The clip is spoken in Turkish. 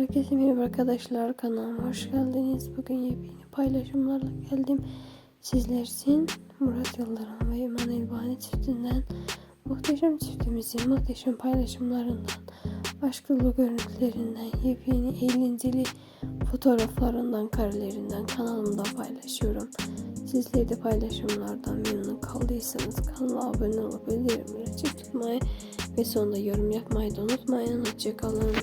Herkese merhaba arkadaşlar kanalıma hoş geldiniz. Bugün yepyeni paylaşımlarla geldim. Sizler için Murat Yıldırım ve İman Elbani çiftinden muhteşem çiftimizin muhteşem paylaşımlarından, aşk dolu görüntülerinden, yepyeni eğlenceli fotoğraflarından, karelerinden kanalımda paylaşıyorum. Sizler de paylaşımlardan memnun kaldıysanız kanala abone olup bildirimleri açık tutmayı ve sonunda yorum yapmayı da unutmayın. Hoşçakalın.